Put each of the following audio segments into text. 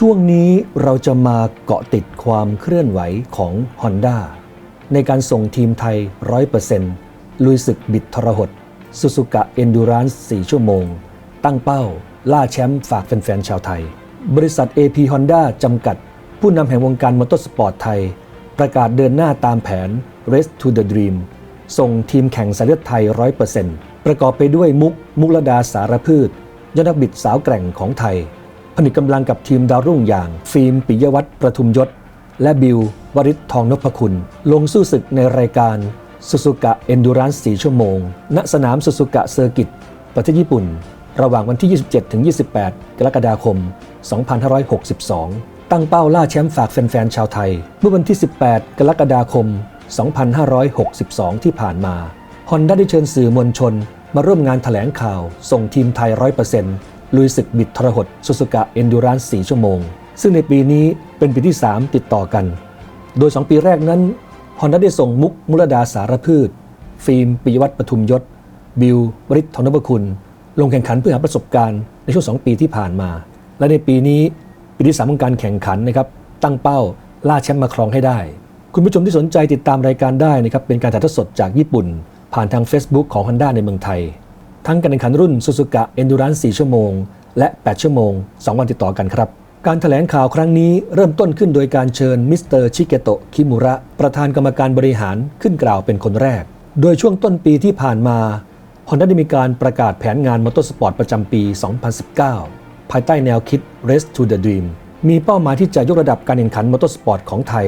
ช่วงนี้เราจะมาเกาะติดความเคลื่อนไหวของ Honda ในการส่งทีมไทย 100%ลุยศึกบิดทรหดสุสุกะ Endurance 4ชั่วโมง ตั้งเป้า ล่าแชมป์ฝากแฟนๆ ชาวไทย บริษัท AP Honda จำกัด ผู้นำแห่งวงการมอเตอร์สปอร์ตไทย ประกาศเดินหน้าตามแผน Race to the Dream ส่งทีมแข่งสายเลือดไทย 100%ประกอบไปด้วยมุก มุกลดาสารพืชยอดนักบิดสาวแกร่งของไทย ผนึกกำลังกับทีมดาวรุ่งอย่าง ฟิล์มปิยวัฒน์ประทุมยศ และบิววริศทองนพคุณ ลงสู้ศึกในรายการสุสุกะเอนดูรันส์4ชั่วโมง ณสนามสุสุกะเซอร์กิต ประเทศญี่ปุ่น ระหว่างวันที่ 27ถึง28 กรกฎาคม 2562 ตั้งเป้าล่าแชมป์ฝากแฟนๆชาวไทย เมื่อวันที่ 18 กรกฎาคม 2562 ที่ผ่านมาฮอนด้าได้เชิญสื่อมวลชน มาร่วมงานถแถลงข่าว ส่งทีมไทย 100% ลุยศึกบิดทรหดสุสุกะเอนดูรัน4ชั่วโมง ซึ่งในปีนี้เป็นปีที่ 3 ติดต่อกัน โดย 2 ปีแรกนั้นฮอนด้าได้ส่งมุกมุรดาสารพืช ฟิล์มปิยวัฒน์ปทุมยศ บิววริศทองนพคุณ ลงแข่งขันเพื่อหาประสบการณ์ในช่วง 2 ปีที่ผ่านมา และในปีนี้ปีที่3ของการแข่งขันนะครับตั้งเป้าล่าแชมป์มาครองให้ได้ คุณผู้ชมที่สนใจติดตามรายการได้นะครับเป็นการถ่ายทอดสดจากญี่ปุ่น ผ่านทาง Facebook ของ Honda ในเมืองไทย ทั้งการแข่งขันรุ่น Suzuka Endurance 4ชั่วโมง และ 8 ชั่วโมง 2 วันติดต่อกันครับ การถแถลงข่าวครั้งนี้เริ่มต้นขึ้นโดยการเชิญมิสเตอร์ชิเกโตะคิมุระ ประธานกรรมการบริหารขึ้นกล่าวเป็นคนแรก โดยช่วงต้นปีที่ผ่านมา Honda ได้มีการประกาศแผนงานมอเตอร์สปอร์ตประจำปี 2019 ภายใต้แนวคิด Race to the Dream มีเป้าหมายที่จะยกระดับการแข่งขันมอเตอร์สปอร์ตของไทย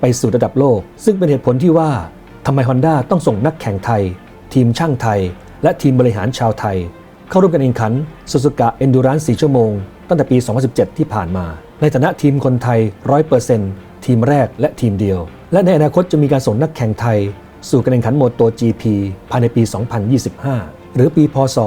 ไปสู่ระดับโลก ซึ่งเป็นเหตุผลที่ว่าทำไม Honda ต้องส่งนักแข่งไทย ทีมช่างไทย และทีมบริหารชาวไทย เข้าร่วมการแข่งขัน Suzuka Endurance 4ชั่วโมง ตั้งแต่ปี 2017 ที่ผ่านมา ในฐานะทีมคนไทย 100%ทีมแรกและทีมเดียว และในอนาคตจะมีการส่งนักแข่งไทย สู่การแข่งขันโมโต GP ภายในปี 2025 หรือปี พศ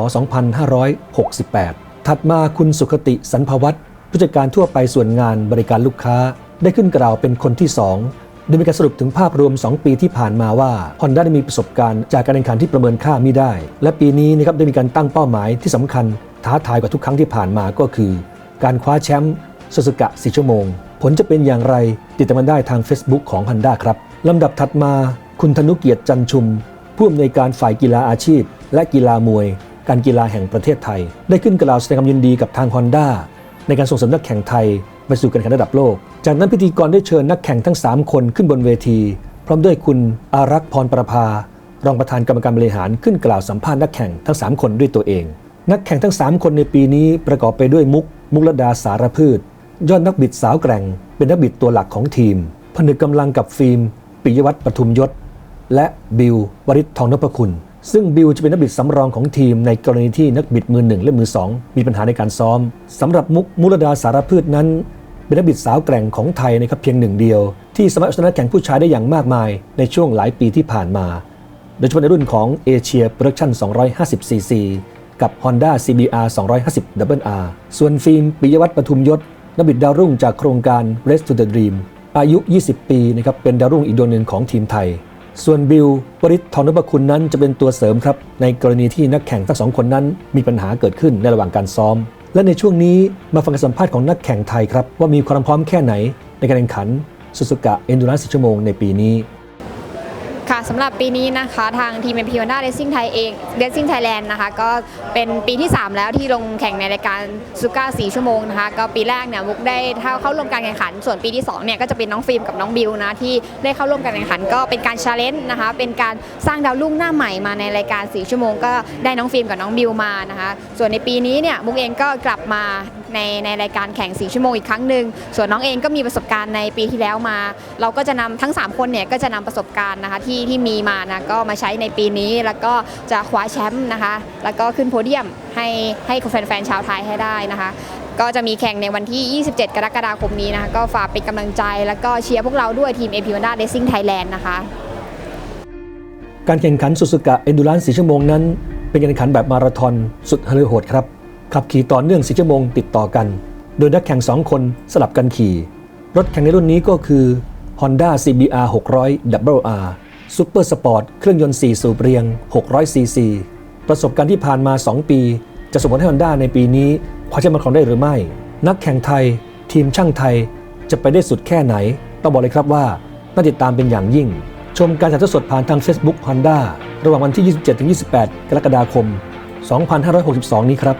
2568 ถัดมาคุณสุขติสันพวัตรผู้จัดการทั่วไปส่วนงานบริการลูกค้า ได้ขึ้นกล่าวเป็นคนที่ 2 โดยมีการสรุปถึงภาพรวม 2 ปีที่ผ่านมาว่า Honda ได้มีประสบการณ์จากการแข่งขันที่ประเมินค่าไม่ได้ และปีนี้นะครับได้มีการตั้งเป้าหมายที่สำคัญท้าทายกว่าทุกครั้งที่ผ่านมาก็คือ การคว้าแชมป์สุสกะ4ชั่วโมง ผลจะเป็นอย่างไรติดตามได้ทาง Facebook ของ Honda ครับลำดับถัดมา คุณธนุเกียรติจันชุม ผู้อำนวยการฝ่ายกีฬาอาชีพ และกีฬามวย การกีฬาแห่งประเทศไทย ได้ขึ้นกล่าวแสดงความยินดีกับทาง Honda ในการส่งเสริมนักแข่งไทย ไปสู่การแข่งระดับโลก จากนั้นพิธีกรได้เชิญนักแข่งทั้ง 3 คนขึ้นบนเวที พร้อมด้วยคุณอารักษ์พรประภารองประธานกรรมการบริหารขึ้นกล่าวสัมภาษณ์นักแข่งทั้ง 3 คนด้วยตัวเอง นักแข่งทั้ง 3 คนในปีนี้ประกอบไปด้วยมุก มุกลดาสารพืช ยอดนักบิดสาวแกร่ง เป็นนักบิดตัวหลักของทีม ผนึกกำลังกับฟิล์ม ปิยวัฒน์ปทุมยศ และบิววริศทองนพคุณ ซึ่งบิวจะเป็นนักบิดสำรองของทีมในกรณีที่นักบิดมือหนึ่งและมือสองมีปัญหาในการซ้อมสำหรับมุกมุลดาสารพืชนั้น เป็นนักบิดสาวแกร่งของไทยนะครับเพียงหนึ่งเดียว ที่สามารถชนะแข่งผู้ชายได้อย่างมากมายในช่วงหลายปีที่ผ่านมา โดยเฉพาะในรุ่นของเอเชียโปรดักชั่น 250cc กับ Honda CBR 250 WR ส่วนฟิล์มปิยวัฒน์ปทุมยศนักบิดดาวรุ่งจากโครงการ Race to the Dream อายุ 20 ปีนะครับเป็นดาวรุ่งอีกดวงหนึ่งของทีมไทย ส่วนบิลวริศทองนพคุณนั้นจะเป็นตัวเสริมครับในกรณีที่นักแข่งทั้งสองคนนั้นมีปัญหาเกิดขึ้นในระหว่างการซ้อม และในช่วงนี้มาฟังการสัมภาษณ์ของนักแข่งไทยครับ ว่ามีความพร้อมแค่ไหนในการแข่งขันสุสุกะเอนดูรัน4ชั่วโมงในปีนี้ ค่ะสำหรับปีนี้นะคะทางทีม MP Honda Racing ไทยเอง Racing Thailand นะคะก็เป็นปีที่ 3 แล้วที่ลงแข่งในรายการซูก้า4ชั่วโมงนะคะก็ปีแรกเนี่ยมุกได้เข้าเข้าร่วมการแข่งขัน ส่วนปีที่2เนี่ยก็จะเป็นน้องฟิล์มกับน้องบิวนะที่ได้เข้าร่วมการแข่งขัน ก็เป็นการชาเลนจ์นะคะเป็นการสร้างดาวรุ่งหน้าใหม่มาในรายการ4ชั่วโมง ก็ได้น้องฟิล์มกับน้องบิวมานะคะส่วนในปีนี้เนี่ยมุกเองก็กลับมา ในในรายการแข่ง 4 ชั่วโมงอีกครั้งหนึ่งส่วนน้องเองก็มีประสบการณ์ในปีที่แล้วมา เราก็จะนำทั้ง 3 คนเนี่ยก็จะนำประสบการณ์นะคะที่ที่มีมานะก็มาใช้ในปีนี้แล้วก็จะคว้าแชมป์นะคะ แล้วก็ขึ้นโพเดียมให้ให้แฟนๆชาวไทยให้ได้นะคะก็จะมีแข่งในวันที่ 27 กรกฎาคมนี้นะคะ ก็ฝากเป็นกำลังใจ แล้วก็เชียร์พวกเราด้วยทีม AP Honda Racing Thailand นะคะ การแข่งขันสุสุกะเอนดูรัน4ชั่วโมงนั้น เป็นการแข่งขันแบบมาราธอนสุดฮาลือโหดครับ ขับขี่ต่อเนื่อง4ชั่วโมงติดต่อกัน โดยนักแข่ง 2 คนสลับกันขี่ รถแข่งในรุ่นนี้ก็คือ Honda CBR 600 WR Super Sport เครื่องยนต์ 4 สูบเรียง 600cc ประสบการณ์ที่ผ่านมา 2 ปี จะส่งผลให้ Honda ในปีนี้คว้าแชมป์มาครองได้หรือไม่ นักแข่งไทย ทีมช่างไทยจะไปได้สุดแค่ไหน ต้องบอกเลยครับว่าน่าติดตามเป็นอย่างยิ่ง ชมการถ่ายทอดสดผ่านทาง Facebook Honda ระหว่างวันที่ 27-28 กรกฎาคม 2562 นี้ครับ